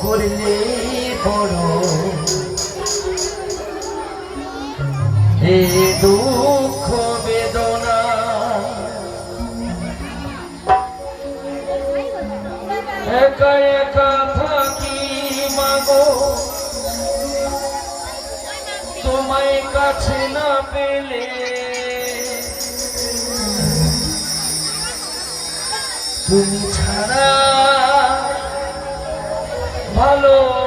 করলে বড়। এ দুঃখ বেদনা। একা একা থাকি মাগো। তোমায় কাছে না পেলে। তুমি ছাড়া ভালো